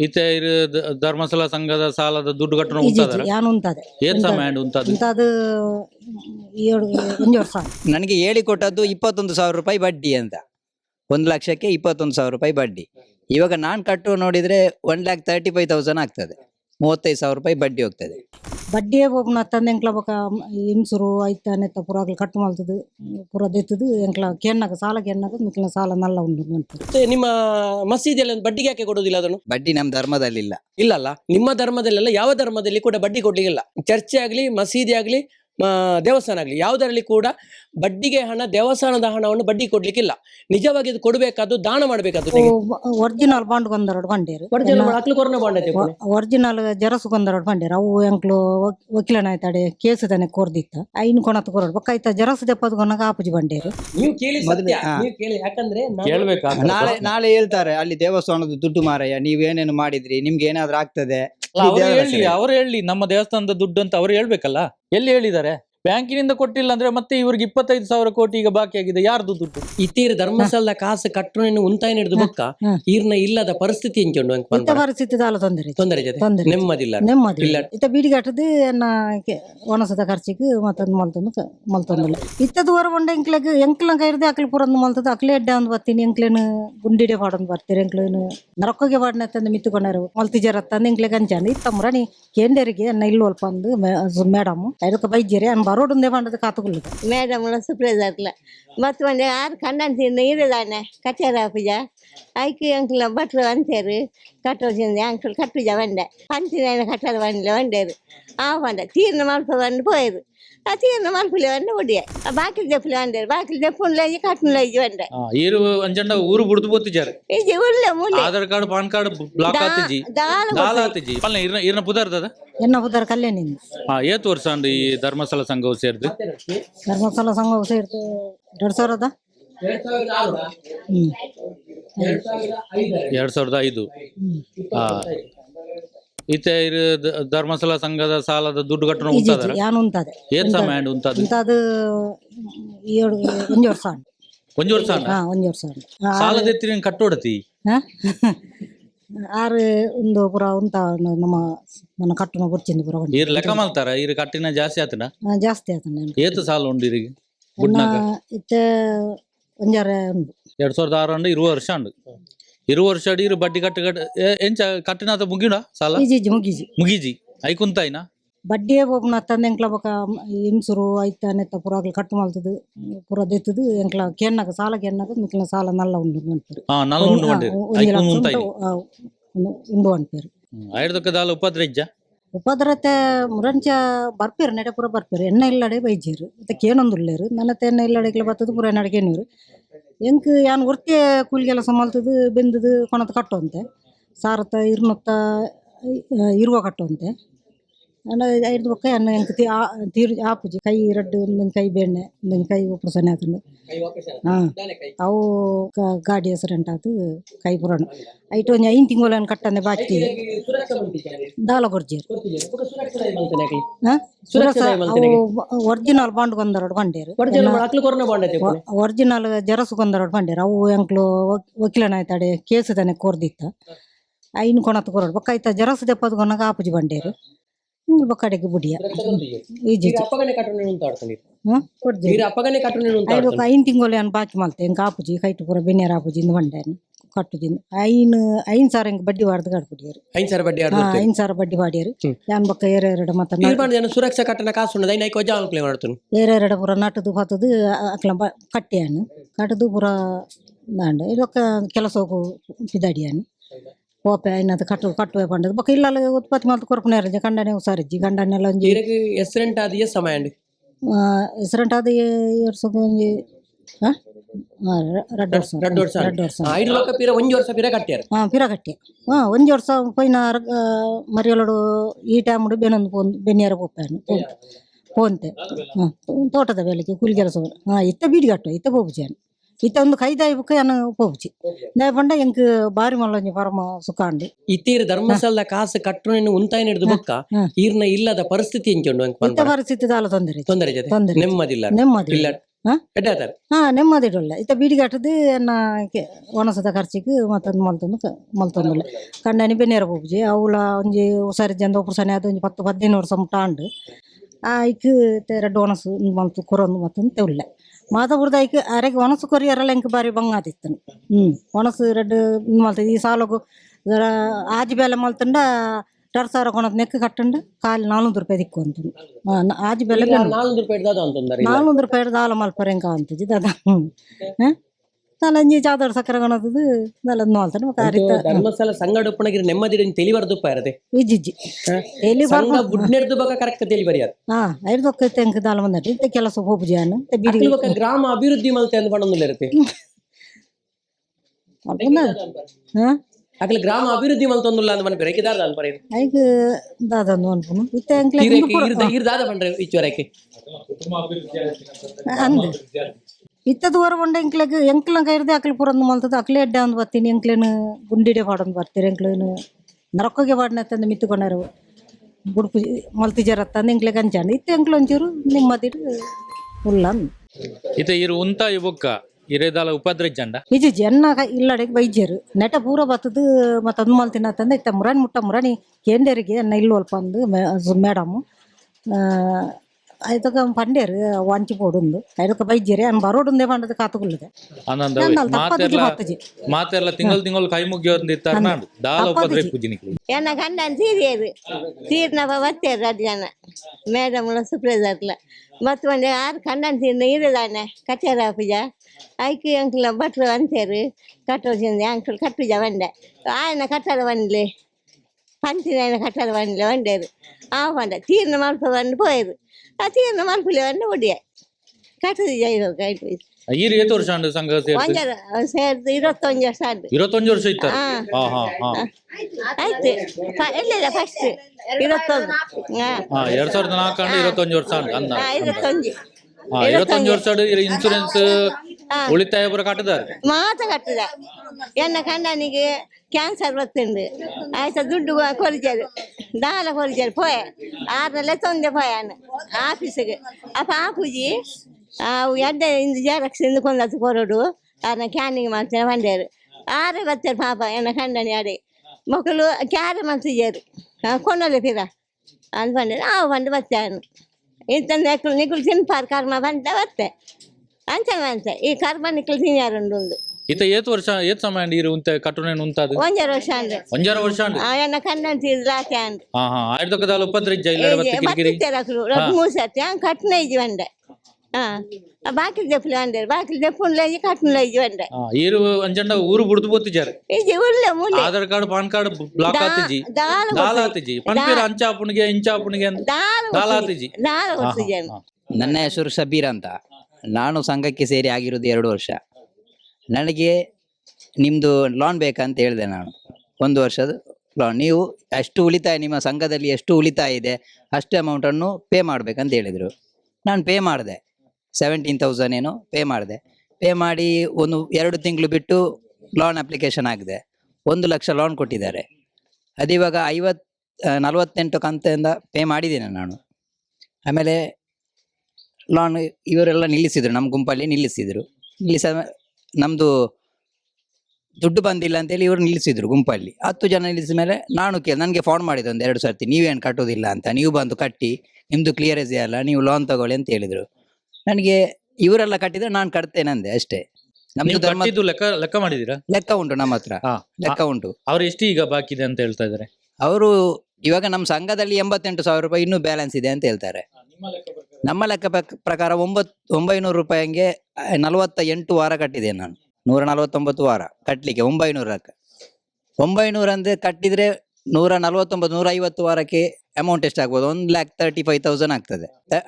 ಈತ ಇರು ದ- ಧರ್ಮಸ್ಥಳ ಸಂಘದ ಸಾಲದ ದುಡ್ಡು ಕಟ್ಟಣ ಉಂಟದರ ಯಾನ್ ಉಂಟದೆ ಸಮಯ ಇಂಥದ್ದು ಏಳು ನನಗೆ ಹೇಳಿಕೊಟ್ಟದ್ದು ಇಪ್ಪತ್ತೊಂದು ಸಾವಿರ ರೂಪಾಯಿ ಬಡ್ಡಿ ಅಂತ. ಒಂದು ಲಕ್ಷಕ್ಕೆ ಇಪ್ಪತ್ತೊಂದು ಸಾವಿರ ರೂಪಾಯಿ ಬಡ್ಡಿ. ಇವಾಗ ನಾನು ಕಟ್ಟು ನೋಡಿದ್ರೆ one lakh thirty five thousand ಆಗ್ತದೆ. ಮೂವತ್ತೈದು ಸಾವಿರ ರೂಪಾಯಿ ಬಡ್ಡಿ ಹೋಗ್ತದೆ. ಬಡ್ಡಿಯೇ ಹೋಗ್ನ ತಂದು ಎಂಕ್ಲ ಬೊಕ ಇನ್ಸುರು ಐತ ನೆತ್ತ ಪುರಾಗ್ಲು ಕಟ್ಟು ಮಲ್ತದು ಪುರ ದೆತ್ತದು ಎಂಕ್ಲ ಕೆನ್ನಾಗ ಸಾಲ ಕೆನ್ನಾಗ ಮಿಕ್ಲ ಸಾಲ ನಲ್ಲ ಉಂಟು ಮಂತು ಮತ್ತೆ ನಿಮ್ಮ ಮಸೀದಿಯಲ್ಲಿ ಒಂದು ಬಡ್ಡಿಗೆ ಯಾಕೆ ಕೊಡೋದಿಲ್ಲ ಅದನ್ನು? ಬಡ್ಡಿ ನಮ್ಮ ಧರ್ಮದಲ್ಲಿಲ್ಲ. ಇಲ್ಲಲ್ಲ ನಿಮ್ಮ ಧರ್ಮದಲ್ಲೆಲ್ಲ ಯಾವ ಧರ್ಮದಲ್ಲಿ ಕೂಡ ಬಡ್ಡಿ ಕೊಡ್ಲಿಕ್ಕಿಲ್ಲ. ಚರ್ಚೆ ಆಗ್ಲಿ ಮಸೀದಿ ಆಗ್ಲಿ ದೇವಸ್ಥಾನ ಆಗಲಿ ಯಾವುದರಲ್ಲಿ ಕೂಡ ಬಡ್ಡಿಗೆ ಹಣ ದೇವಸ್ಥಾನದ ಹಣವನ್ನು ಬಡ್ಡಿ ಕೊಡ್ಲಿಕ್ಕಿಲ್ಲ. ನಿಜವಾಗಿ ಇದು ಕೊಡಬೇಕಾದ್ದು ದಾನ ಮಾಡಬೇಕಾದ್ದು ಒರಿಜಿನಲ್ ಬಾಂಡ್ ಕೊಂದರಡು ಬಂಡೇರು ಒರಿಜಿನಲ್ ಕೊರೋನಾ ಬಾಂಡ್ ಐತೆ. ಒರಿಜಿನಲ್ ಜರಸು ಒಂದೆರಡು ಬಂಡೇರು ಅವು ಎಂಕ್ಲು ವಕೀಲನ ಆಯ್ತಾಡೆ ಕೇಸು ತಾನೆ ಕೊರ್ದಿತ್ತ. ಐನ್ ಕೊಣತ್ ಕೊರಡು ಬೊಕ್ಕ ಜೆರಸ್ ದೆಪ್ಪದ ಕೊನಾಗ ಆಪುಜಿ ಬಂಡೇರು ನೀವು ಕೇಳಿ ನೀವು ಕೇಳಿ ಯಾಕಂದ್ರೆ ನಾಳೆ ನಾಳೆ ಹೇಳ್ತಾರೆ ಅಲ್ಲಿ ದೇವಸ್ಥಾನದ ದುಡ್ಡು ಮಾರಯ್ಯ ನೀವೇನೇನು ಮಾಡಿದ್ರಿ ನಿಮ್ಗೆ ಏನಾದ್ರೂ ಆಗ್ತದೆ. ಅವ್ರು ಹೇಳಿ. ಅವ್ರು ಹೇಳಿ ನಮ್ಮ ದೇವಸ್ಥಾನದ ದುಡ್ಡು ಅಂತ ಅವ್ರು ಹೇಳ್ಬೇಕಲ್ಲ ಎಲ್ಲಿ ಹೇಳಿದ್ದಾರೆ ಬ್ಯಾಂಕಿನಿಂದ ಕೊಟ್ಟಿಲ್ಲ ಅಂದ್ರೆ ಮತ್ತೆ ಇವ್ರಿಗೆ ಇಪ್ಪತ್ತೈದು ಸಾವಿರ ಕೋಟಿ ಈಗ ಬಾಕಿ ಆಗಿದೆ. ಯಾರ್ದು ದುಡ್ಡು? ಇತ್ತೀರ ಧರ್ಮಸ್ಥಳದ ಕಾಸು ಕಟ್ಟುನ ಉಂತಾಯಿ ಹಿಡಿದು ಬೊಕ್ಕ. ಹಾ. ಈರ್ನ ಇಲ್ಲದ ಪರಿಸ್ಥಿತಿ ಎಂಚುಂಡು ಅಂಕ್ ಇತ್ತ ಪಂಡ. ಪರಿಸ್ಥಿತಿ ದಾಲ ತೊಂದರೆ ತೊಂದರೆ ಜೊತೆ ತೊಂದರೆ ನೆಮ್ಮದಿಲ್ಲ. ನೆಮ್ಮದಿ ಇಲ್ಲ. ಇತ್ತ ಬೀಡಿಗಟ್ಟದು ಎನ್ನ ಕೆ- ಒಣಸದ ಖರ್ಚಿಗೆ ಮತ್ತೊಂದು ಮಲ್ತೊಂದು ಕ- ಮಲ್ತೊಂದಿಲ್ಲ ಇತ್ತದ ಹೊರ ಬಂಡ ಎಂಕ್ಲೆಗ್ ಎಂಕ್ಲ ಕೈರ್ದೆ ಅಕ್ಲಿ ಪುರಂದು ಮಲ್ತದ ಅಕ್ಲೆ ಎಡ್ಡೆ ಒಂದು ಬರ್ತೀನಿ. ಎಂಕ್ಲೇನು ಗುಂಡಿಡೆ ಪಾಡೊಂದು ಬರ್ತೀರಿ. ಎಂಕ್ಲೇನು ನರಕೊಗೆ ಪಾಡಿನ ತಂದು ಮಿತ್ತುಕೊಂಡರು ಮಲ್ತಿ ಜರ ತಂದು ಎಂಕ್ಲೆ ಗಂಜಾಂದು ಇತ್ತಮ್ರ ನೀ ಕೇಂಡರಿಗೆ ಎನ್ನ ಇಲ್ಲ ಒಲ್ಪ ಅಂದು ಮೇಡಮ್. ಅದಕ್ಕೆ ಬೈಜ್ಜರಿ ಅನ್ ಬರೋಡುಂದೆ ಬಂಡದ ಕಾತುಗುಲ್ಲದ ಮೇಡಮ್ ಸುಪ್ರೇಜರ್ಲ ಮತ್ತು ಒಂದು ಆರು ಕಣ್ಣಂತಿಂದ ಇರದಾನೆ ಕಚೇರ ಪೂಜ ಐಕಿ ಅಂಕಲ್ ಭಟ್ರು ಅಂತೇರು ಕಟ್ಟೋದಿಂದ ಅಂಕಲ್ ಕಟ್ಟುಜ ಬಂಡೆ ಅಂತಿನ ಕಟ್ಟದ ಬಂಡ್ಲೆ ಬಂಡೇರು ಆ ಬಂಡ ತೀರ್ನ ಮಲ್ಪ ಬಂದು ಪೋಯರು ಆ ಬಾಕಿಲ್ ಜಪ್ಪಲೆ ಬಂಡೇರು ಬಾಕಿಲ್ ಜಪ್ಪುನ್ಲೆ ಕಟ್ಟುನ್ಲೆ ಇಜ್ಜಿ ಬಂಡೆ ಆ, ಈರು ಅಂಜಂಡ ಊರು ಬುಡ್ದು ಬತ್ತಿದ್ದಾರೆ ಏ ಉಳ್ಳೆ ಮುಳ್ಳೆ Aadhaar card PAN card block ಆತಿಜಿ ದಾಲ ದಾಲ ಆತಿಜಿ ಅಲ್ಲ ಇರ್ನ ಇರ್ನ ಪುದರ್ದದ ಎನ್ನ ಬುದ್ಧರ ಕಲ್ಯಾಣಿಂದ ಹಾ ಏತ್ ವರ್ಷ ಅಂಡ್ ಈ ಧರ್ಮಸ್ಥಳ ಸಂಘವು ಸೇರ್ದು ಧರ್ಮಸ್ಥಳ ಸಂಘವು ಸೇರ್ತು ಎರಡ್ ಸಾವಿರದ ಎರಡ್ ಸಾವಿರದ ಐದು ಹಾ ಈತ ಇರು ದ- ಧರ್ಮಸ್ಥಳ ಸಂಘದ ಸಾಲದ ದುಡ್ಡು ಕಟ್ಟಣ ಉಂಟದರ? ಯಾನ್ ಉಂಟದೆ? ಏತ್ ಸಮಯ ಉಂಟದು? ಇಂಥದ್ದು ಏಳು ಒಂದು ವರ್ಷ ಉಂಟು ಒಂಜಿ ವರ್ಷ ಅಂಡ ಹಾ ಒಂದು ವರ್ಷ ಆ, ಸಾಲದ ಎತ್ತಿನ ಕಟ್ಟೋಡತಿ ಹಾ? ಆರು ಒಂದು ಪುರ ಉಂಟ ನಮ್ಮ ನನ್ನ ಕಟ್ಟಣ ಬುರ್ಚಿಂದ ಪುರ ಉಂಟು. ಇರ್ ಲೆಕ್ಕ ಮಲ್ತಾರ? ಈರ್ ಕಟ್ಟಿನ ಜಾಸ್ತಿ ಆತನ? ಆ, ಜಾಸ್ತಿ ಆತ ನಾನು ಏತ್ ಸಾಲ ಉಂಡು ಇರಿಗೆ? ಬುಡ್ನಾಗ ಇತ್ತ ಒಂಜಾರ ಉಂಟು. ಎರಡ್ ಸಾವಿರದ ಆರು ಅಂಡ್ ಇರುವ ವರ್ಷ ಅಂಡು ಇರುವ ವರ್ಷ ಅಡಿಗೆ ಇರು ಬಡ್ಡಿ ಕಟ್ಟ ಕಟ್ಟ ಎಂಚ ಕಟ್ಟಿನಾತ ಮುಗಿಡ ಸಾಲ? ಈಜಿ ಮುಗಿಜಿ. ಮುಗೀಜಿ. ಐಕುಂತಾಯ್ನ ಬಡ್ಡಿಯೇ ಹೋಗ್ನ ತಂದು ಎಂಕ್ಲ ಬೊಕ ಇನ್ಸುರು ಐತ ನೆತ್ತ ಪುರಾಗ್ಲು ಕಟ್ಟು ಮಲ್ತದು ಪುರ ದೆತ್ತದು ಎಂಕ್ಲ ಕೆನ್ನಾಗ ಸಾಲ ಕೆನ್ನಾಗ ಮಿಕ್ಕಿನ ಸಾಲ ನಲ್ಲ ಉಂಡು ಮಂತ್ರಿ ಹಾ ನಲ್ಲ ಉಂಡು ಆ, ಉಂಡು- ಉಂಡು ಅಂತೀರಿ ಐಡ್ದಕ್ಕ ದಾಲ ಉಪದ್ರ ಇಜ್ಜ? ಉಪದ್ರತೆ ಮುರಂಚ ಬರ್ಪೇರು ನೆಡೆ ಪೂರ ಬರ್ಪೇರು, ಎಣ್ಣೆ ಇಲ್ಲಡೆ ಬೈಜೀರು. ಅದಕ್ಕೆ ಕೇನೊಂದು ಉಳ್ಳೇರು? ನನ್ನತ್ತೆ ಎಣ್ಣೆ ಇಲ್ಲಡೆಗ್ಲ ಬರ್ತದೆ, ಪೂರ ನಡಗೇನೂರು ಎಂಕ್ ಯಾನ್ ಒರ್ತಿ ಕೂಲಿಗೆಲ್ಲ ಮಲ್ತದು ಬೆಂದದು ಕೊಣತ್ ಕಟ್ಟುವಂತೆ. ಸಾರತ ಇರ್ನೊತ್ತ ಇರುವ ಕಟ್ಟುವಂತೆ. ಅಣ್ಣ ಐದು ಬೊಕ್ಕ ಅನ್ನ ಎಂಕ್ ತಿ ಆ- ತೀರ್ ಆಪುಜಿ ಕೈ ರಡ್ಡು ಒಂದೊಂದು ಕೈ ಬೆಣ್ಣೆ ಒಂದೊಂದು ಕೈ ಉಪ್ರಸನೆ ಆತಂದು ಹಾಂ. ಅವು ಗಾಡಿ ಹೆಸರೆಂಟ್ ಆತು ಕೈ ಪುರಾಣ. ಐಟು ಒಂಜಿ ಐನ್ ತಿಂಗಳನ್ನು ಕಟ್ಟನೆ ಬಾಕಿ ದಾಲ ಮಲ್ತಿನಾಗೆ. ಒರಿಜಿನಲ್ ಬಾಂಡ್ ಕೊಂದರಡು ಬಂಡೇರು. ಒರಿಜಿನಲ್ ಜರಸು ಕೊಂದರಡು ಬಂಡೇರು ಅವು ಎಂಕ್ಲು ವಕೀಲನ ಆಯ್ತಾಡೆ ಕೇಸು ತಾನೆ ಕೋರ್ದಿತ್ತ. ಐನ್ ಕೊಣತ್ ಕೊರಡು. ಬೊಕ್ಕ ಆಯ್ತಾ ಜರಸು ದೆಪ್ಪದು ಕೊನಾಗ ಆಪುಜಿ ಬಂಡೇರು ಹಿಂಗ್ ಉಂಟು ಐದು ಆಡ್ತಾನೆ ಐನ್ ತಿಂಗಳು ಏನು ಬಾಕಿ ಮಲ್ತೆ ಎಂಕ ಆಪುಜಿ ಕೈಟ್ ಪೂರ ಆಪುಜಿ ಇಂದ ಬಂಡೇನು ಕಟ್ಟುಜಿಂದ ಐನ್ ಐನ್ ಸಾವಿರ ಎಂಕ್ ಬಡ್ಡಿ ವಾಡ್ದು ಕಟ್ಬಿಡಿಯರು ಐನ್ ಸಾವಿರ ಬಡ್ಡಿ ಐನ್ ಸಾವಿರ ಬಡ್ಡಿ ಬಾಡಿಯರು ಯಾನ್ ಬೊಕ್ಕ ಏರೆ ಎರಡು ಮತ್ತ ಸುರಕ್ಷಾ ಕಟ್ಟನ ಕಾಸು ಉಂಟು ಐದು ಐದು ಜಾಲ ಪ್ಲೇ ಮಾಡ್ತಾನೆ. ಏರೆರಡ ಪೂರ ನಟದು ಪತ್ತದು ಅಕ್ಲ ಕಟ್ಟಿಯಾನು ಕಟ್ಟದು ಪೂರ ದಾಂಡ ಇದೊಕ್ಕ ಕೆಲಸ ಹೋಗು ಪೋಪೆ ಐನದು ಕಟ್ಟು ಕಟ್ಟುವೆ ಪಂಡದು ಬೊಕ ಇಲ್ಲಲ್ಲ ಉತ್ಪತ್ತಿ ಮಲ್ತು ಕೊರ್ಪುನ ಇರಜಿ ಗಂಡನೆ ಉಸಾರಿಜ್ಜಿ ಗಂಡನೆಲ್ಲ ಒಂಜಿ. ಎಸ್ರೆಂಟ್ ಆದ ಎಷ್ಟು ಸಮಯ ಅಂడి ಹೆಸರಂಟಾದ ಎರಡು ಸಾವಿರದ ಒಂಜಿ ಹಾ ರಡ್ಡ್ ವರ್ಷ. ರಡ್ ವರ್ಷ ರಡ್ಡು ವರ್ಷ. ಐದು ಲಕ್ಷ ಪೀರ ಒಂಜಿ ವರ್ಷ ಪೀರ ಕಟ್ಟ್ಯಾರ? ಹಾಂ ಪಿರಗಟ್ಟಿ ಹಾಂ ಒಂದು ವರ್ಷ ಪೋಯಿನ ಮರಿಯಲಡು ಈ ಟೈಮ್ ಬೆನೊಂದು ಪೋನ್ ಬೆನ್ನಿಯರ ಪೋನ್ ಪೋನ್ತೆ ಹಾಂ ತೋಟದ ಬೆಲೆಗೆ ಕೂಲಿ ಕೆಲಸ ಹಾಂ ಇತ್ತ ಇತ್ತ ಪೋಪುಜಿ ಇತ್ತ ಒಂದು ಕೈದಾಯಿ ಬುಕ್ ಏನು ಪೋಪುಜಿ ದಾಯ ಪಂಡ ಎಂಕ್ ಬಾರಿ ಮಲ್ಲೊಂಜಿ ಪರಮ ಸುಖ ಅಂಡಿ ಇತ್ತೀರ ಧರ್ಮಸ್ಥಳದ ಕಾಸು ಕಟ್ಟುನ ಉಂತಾಯಿನ ಹಿಡಿದು ಬೊಕ್ಕ. ಈರ್ನ ಇಲ್ಲದ ಪರಿಸ್ಥಿತಿ ಎಂಚುಂಡು ಅಂಕ್ ಇತ್ತ ಪರಿಸ್ಥಿತಿ ದಾಲ ತೊಂದರೆ ತೊಂದರೆ ಜೊತೆ ತೊಂದರೆ ನೆಮ್ಮದಿಲ್ಲ ನೆಮ್ಮದಿ ಇಲ್ಲ ಹಾ? ಎಡ್ಡಾತಾರೆ ಹಾ ಇತ್ತ ಇತ್ತ ಬೀಡಿಗಾಟದು ಎನ್ನ ಕೆ- ಒಣಸದ ಖರ್ಚಿಗೆ ಮತ್ತೊಂದು ಮಲ್ತೊಂದು ಮಲ್ತೊಂದುಲ್ಲ ಕಂಡನಿ ಬೆನ್ನೇರ ಪೂಜೆ ಅವಳ ಒಂಜಿ ಹುಷಾರಿ ಜಂದ ಒಪ್ಪು ಸನೆ ಅದು ಒಂಜಿ ಪತ್ತು ಹದಿನೈದು ವರ್ಷ ಮುಟ್ಟ ಆಂಡು ಆ ಐಕ್ ಎರಡು ಒಣಸು ಮಲ್ತು ಕೊರೊಂದು ಮತ್ತೊಂದು ತೆವಲ್ಲ ಮಾತಾಪುರದ ಐಕ್ ಅರೆಗೆ ಒಣಸು ಕೊರಿಯರಲ್ಲ ಎಂಕ್ ಬಾರಿ ಬಂಗಾತಿತ್ತು ಹ್ಮ್ ಒಣಸು ಎರಡು ಇದ್ ಮಲ್ತದ ಈ ಸಾಲಗು ಆಜಿ ಬೇಲೆ ಮಲ್ತಂಡ ಎರಡು ಸಾವಿರ ಕೊಣದ ನೆಕ್ ಕಟ್ಟಂಡ ಕಾಲು ನಾಲ್ನೂರು ರೂಪಾಯಿ ದಿಕ್ಕು ಅಂತ ಆಜಿ ಬೇಲೆ ಬೆನ್ನು ನಾಲ್ನೂರು ರೂಪಾಯಿ ದಾದ ಅಂತಂದಾರೆ ಇಲ್ಲ. ನಾಲ್ನೂರು ರೂಪಾಯಿ ದಾಲ ಮಲ್ಪರೆ ಎಂಕ ಅಂತಿಜಿ ದಾದ ನಾಲಂಜಿ ಜಾದರ್ ಸಕ್ಕರೆ ಗಣದದು ನಾಲಂದು ಮಾಲ್ತಾನೆ ಮತ್ತೆ ಧರ್ಮಸಲ ಅಂತೂ ರೀತಿ ಧರ್ಮಸ್ಥಳ ಸಂಘ ಉಪ್ಪಣಗಿರಿ ನೆಮ್ಮದಿ ತಿಳಿಬಾರ್ದು ಇರದೆ ಇಜ್ಜಿಜ್ಜಿ ಎಲ್ಲಿ ಸಂಘ ಬರ್ಬೋದು ಬುಡ್ನೆಡ್ದು ಬಕ ಕರೆಕ್ಟ್ ತೆಲಿ ಬರಿಯಾರ ಹಾ ಐದು ಎಂಕ ದಾಲ ಬಂದಟ್ಟಿ ಇತ್ತೆ ಕೆಲಸ ಅನ್ನ ಬೀಡಿ ಅಕ್ಲಿ ಬಕ ಗ್ರಾಮ ಅಭಿವೃದ್ಧಿ ಮಲ್ತೆ ಅಂತ ಬಣ್ಣದಲ್ಲಿ ಇರುತ್ತೆ? ಹಾ? ಅಕ್ಲಿ ಗ್ರಾಮ ಅಭಿವೃದ್ಧಿ ಮಲ್ತೊಂದುಲ್ಲ ಅಂತ ಮನೆ ಬೇಕಿದಾರ ಅಂತ ಬರೀ ದಾದ ದಾದಂದು ಅನ್ಪುನು ಇತ್ತೆ ಇರ್ದ ಇರ್ದಾದ ಬಂದ್ರೆ ಇಚ್ಚುವರಕ್ಕೆ ಅಂದ್. ಇತ್ತದ ಹೊರ ಬಂಡ ಎಂಕ್ಲೆಗ್ ಎಂಕ್ಲಂಕ ಇರ್ದೆ ಅಕ್ಲಿ ಪುರಂದು ಮಲ್ತದ ಅಕ್ಲೆ ಎಡ್ಡೆ ಅಂದ್ ಬರ್ತೀನಿ ಎಂಕ್ಲೇನು ಗುಂಡಿಡೆ ಪಾಡೊಂದು ಬರ್ತೀರಿ ಎಂಕ್ಲೇನು ನರಕೊಗೆ ಪಾಡ್ನ ತಂದು ಮಿತ್ತುಕೊಂಡಾರು ಬುಡ್ಪು ಮಲ್ತಿಜರ ತಂದು ಎಂಕ್ಲೆಗ್ ಅಂಚಾಂಡು ಇತ್ತೆ ಎಂಕ್ಲು ಒಂಚೂರು ನಿಮ್ಮದಿರು ಉಲ್ಲನ್ ಇತ ಇರು ಉಂತ ಇಬೊಕ್ಕ ಇರೇದಾಲ ಉಪದ್ರಜ್ಜಂಡ ನಿಜ ಎನ್ನ ಇಲ್ಲಡೆಗೆ ಬೈಜರು ನೆಟ ಪೂರ ಬತ್ತದು ಮತ್ತು ಅದು ಮಲ್ತಿನ ತಂದೆ ಇತ್ತ ಮುರಾಣಿ ಮುಟ್ಟ ಮುರಾಣಿ ಕೇಂದ್ರಿಗೆ ಎನ್ನ ಇಲ್ಲ ಅಲ್ಪ ಅಂದು ಮೇಡಮು ಐದಕ್ಕ ಪಂಡೇರು ವಾಂಚಿ ಪೋಡುಂದು ಐದಕ್ಕ ಬೈಜರಿ ಅನ್ ಬರೋಡುಂದೇ ಪಂಡದ ಕಾತುಗುಲ್ಲದೆ ಆನಂದ ನನ್ನಲ್ ತಪ್ಪದಿಜಿ ಮಾತೆರ್ಲ ಬತ್ತಜಿ ಮಾತೆರ್ಲ ತಿಂಗಳು ತಿಂಗಳು ಕೈ ಮುಗಿಯೋದು ಇತ್ತಾರ ದಾಲ ಉಪದ್ರವ ಪೂಜಿನಿಕ್ಲಿ ಎನ್ನ ಗಂಡನ ಸೀರಿಯರು ಸೀರ್ನ ಬರ್ತೇರು ಅದು ಜನ ಮೇಡಮ್ಲ ಸುಪ್ರೇದರ್ಲ ಮತ್ತು ಒಂದು ಆರು ಕಂಡನ ಸೀರ್ನ ಇರದಾನೆ ಕಚೇರ ಪೂಜ ಐಕಿ ಅಂಕಲ್ ಭಟ್ರು ಅಂತೇರು ಕಟ್ಟೋಸಿಂದ ಅಂಕಲ್ ಕಟ್ಟುಜ ಬಂಡೆ ಆಯನ ಕಟ್ಟಡ ಬಂದ್ಲಿ ಪಂಚಿನ ಕಟ್ಟಡ ಬಂದ್ಲಿ ಬಂಡೇರು ಆ ಬಂಡ ತೀರ್ನ ಮಲ್ಪ ಬಂದು ಪೋಯರು ಆ ತೀರ್ನ ಮಲ್ಪಲಿ ಬಂದು ಒಡಿಯ ಕಟ್ಟದ ಜೈವ ಕೈಟ್ ಈರು ಏತು ವರ್ಷ ಅಂಡು ಸಂಘ ಸೇರ್ತು ಒಂಜರ ಸೇರ್ದು ಇರತ್ತೊಂದು ವರ್ಷ ಆದ್ದು ಇರವತ್ತೊಂದು ವರ್ಷ ಇತ್ತ ಹಾ. ಹಾ ಹಾ ಹಾ ಆಯ್ತು ಫ- ಇಲ್ಲ ಇಲ್ಲ ಫಸ್ಟ್ ಇರತ್ತೊಂದು ಹಾ ಹಾ ಎರಡ್ ಸಾವಿರದ ನಾಲ್ಕು ಅಂಡು ಇರವತ್ತೊಂದು ವರ್ಷ ಅಂಡ್ ಅಂದ ಹಾ, ಇರತ್ತೊಂದು ಹಾ ಇರವತ್ತೊಂದು ವರ್ಷ ಇನ್ಸೂರೆನ್ಸ್ ಉಳಿತಾಯ ಪೂರ ಕಟ್ಟದಾರೆ ಮಾತ ಕಟ್ಟದ ಎನ್ನ ಕಂಡನಿಗೆ ಕ್ಯಾನ್ಸರ್ ಬರ್ತುಂಡು ಆಯ್ತು ದುಡ್ಡು ಕೊರಿಜರು ದಾಲ ಕೊರಿಜರು ಪೋಯ ಆರ್ನಲ್ಲ ತೊಂದೆ ಪೋಯಾನ ಆಫೀಸಿಗೆ ಅಪ್ಪ ಆಪುಜಿ ಅವು ಎಡ್ಡೆ ಇಂದು ಜೆರಾಕ್ಸ್ ಇಂದು ಕೊಂದದ್ದು ಕೊರಡು ಆರ್ನ ಕ್ಯಾನಿಂಗ್ ಮಾಡ್ತೇನೆ ಬಂದೇರು ಆರೇ ಬರ್ತಾರೆ ಪಾಪ ಎನ್ನ ಕಂಡನಿ ಅಡೆ ಮಕ್ಕಳು ಕ್ಯಾರೆ ಮಾಡ್ತಿದ್ದಾರೆ ಕೊನ್ನಲೆ ಪಿರ ಅಂತ ಬಂದೆ ನಾವು ಬಂದು ಬರ್ತಾನು ಇಂಥ ನೆಕ್ಳು ನಿಕ್ಕಳು ತಿನ್ಪಾರು ಕರ್ಮ ಬಂದ ಬರ್ತೆ ಅಂಚನೆ ಅಂಚೆ ಈ ಕರ್ಮ ನಿಕ್ಕಳು ತಿನ್ಯಾರುಂಡು ಒಂದು ಇತ ಏತು ವರ್ಷ ಏತ್ ಸಮಯ ಅಂಡ್ ಇರು ಉಂತ ಕಟ್ಟುನೇನು ಉಂತಾದು ಒಂಜರ ವರ್ಷ ಅಂದ್ರೆ ಒಂಜಾರ ವರ್ಷ ಅಂಡ್ ಆ ಎನ್ನ ಕಣ್ಣನ್ ತೀರ್ದು ಲಾಚೆ ಅಂದ್ ಹಾ ಹಾ ಆಯ್ದಕ್ಕ ದಾಲ ಉಪದ್ರಜ್ಜ ಇಲ್ಲ ಬತ್ತ ಕಿರಿಕಿರಿ ಬತ್ತಿತ್ತರಕರು ರೊಟ್ಟು ಮೂರು ಸರ್ತಿ ಪನ್ಪೀರ ಅಂತ. ದಾಲ ನನ್ನ ಹೆಸರು ಶಬೀರ್ ಅಂತ. ನಾನು ಸಂಘಕ್ಕೆ ಸೇರಿ ಆಗಿರೋದು ಎರಡು ವರ್ಷ. ನನಗೆ ನಿಮ್ಮದು ಲೋನ್ ಬೇಕಂತ ಹೇಳಿದೆ ನಾನು. ಒಂದು ವರ್ಷದ ಲೋನ್ ನೀವು ಅಷ್ಟು ಉಳಿತಾಯ ನಿಮ್ಮ ಸಂಘದಲ್ಲಿ ಎಷ್ಟು ಉಳಿತಾಯ ಇದೆ ಅಷ್ಟು ಅಮೌಂಟನ್ನು ಪೇ ಮಾಡ್ಬೇಕಂತ ಹೇಳಿದರು. ನಾನು ಪೇ ಮಾಡಿದೆ. ಸೆವೆಂಟೀನ್ ತೌಸಂಡ್ ಏನೋ ಪೇ ಮಾಡಿದೆ. ಪೇ ಮಾಡಿ ಒಂದು ಎರಡು ತಿಂಗಳು ಬಿಟ್ಟು ಲೋನ್ ಅಪ್ಲಿಕೇಶನ್ ಆಗಿದೆ ಒಂದು ಲಕ್ಷ ಲೋನ್ ಕೊಟ್ಟಿದ್ದಾರೆ. ಅದಿವಾಗ ಐವತ್ತು ನಲವತ್ತೆಂಟು ಕಂತಿಂದ ಪೇ ಮಾಡಿದ್ದೇನೆ ನಾನು. ಆಮೇಲೆ ಲೋನ್ ಇವರೆಲ್ಲ ನಿಲ್ಲಿಸಿದರು ನಮ್ಮ ಗುಂಪಲ್ಲಿ ನಿಲ್ಲಿಸಿದ್ರು. ನಿಲ್ಲಿಸ ನಮ್ಮದು ದುಡ್ಡು ಬಂದಿಲ್ಲ ಅಂತೇಳಿ ಇವರು ನಿಲ್ಲಿಸಿದ್ರು ಗುಂಪಲ್ಲಿ. ಹತ್ತು ಜನ ನಿಲ್ಲಿಸಿದ ಮೇಲೆ ನಾನು ಕೇಳಿ, ನನಗೆ ಫೋನ್ ಮಾಡಿದೆ ಒಂದು ಎರಡು ಸರ್ತಿ ನೀವೇನು ಕಟ್ಟೋದಿಲ್ಲ ಅಂತ, ನೀವು ಬಂದು ಕಟ್ಟಿ ನಿಮ್ಮದು ಕ್ಲಿಯರ್ ಅಲ್ಲ, ನೀವು ಲೋನ್ ತಗೊಳ್ಳಿ ಅಂತ ಹೇಳಿದರು. ನನಗೆ ಇವರೆಲ್ಲ ಕಟ್ಟಿದ್ರೆ ನಾನು ಕಟ್ತೇನೆ ಅಂದೆ ಅಷ್ಟೇ. ನಮ್ದು ಧರ್ಮ ಲೆಕ್ಕ ಲೆಕ್ಕ ಮಾಡಿದೀರಾ ಲೆಕ್ಕ ಉಂಟು ನಮ್ಮ ಹತ್ರ. ಹಾ. ಲೆಕ್ಕ ಉಂಟು. ಅವ್ರು ಎಷ್ಟು ಈಗ ಬಾಕಿ ಇದೆ ಅಂತ ಹೇಳ್ತಾ ಇದಾರೆ ಅವರು ಇವಾಗ ನಮ್ಮ ಸಂಘದಲ್ಲಿ ಎಂಬತ್ತೆಂಟು ಸಾವಿರ ರೂಪಾಯಿ ಇನ್ನೂ ಬ್ಯಾಲೆನ್ಸ್ ಇದೆ ಅಂತ ಹೇಳ್ತಾರೆ. ನಮ್ಮ ಲೆಕ್ಕ ಪ್ರಕ- ಪ್ರಕಾರ ಒಂಬತ್ ಒಂಬೈನೂರು ರೂಪಾಯಿಗೆ ನಲವತ್ತ ಎಂಟು ವಾರ ಕಟ್ಟಿದೆ ನಾನು. ನೂರ ನಲವತ್ತೊಂಬತ್ತು ವಾರ ಕಟ್ಟಲಿಕ್ಕೆ ಒಂಬೈನೂರಕ್ಕೆ ಒಂಬೈನೂರ ಅಂದ್ರೆ ಕಟ್ಟಿದ್ರೆ ನೂರ ನಲ್ವತ್ತೊಂಬತ್ತು ನೂರ ಐವತ್ತು ವಾರಕ್ಕೆ ಅಮೌಂಟ್ ಎಷ್ಟಾಗ್ಬೋದು ಒಂದು ಲ್ಯಾಕ್ ತರ್ಟಿ ಫೈವ್ ತೌಸಂಡ್ ಆಗ್ತದೆ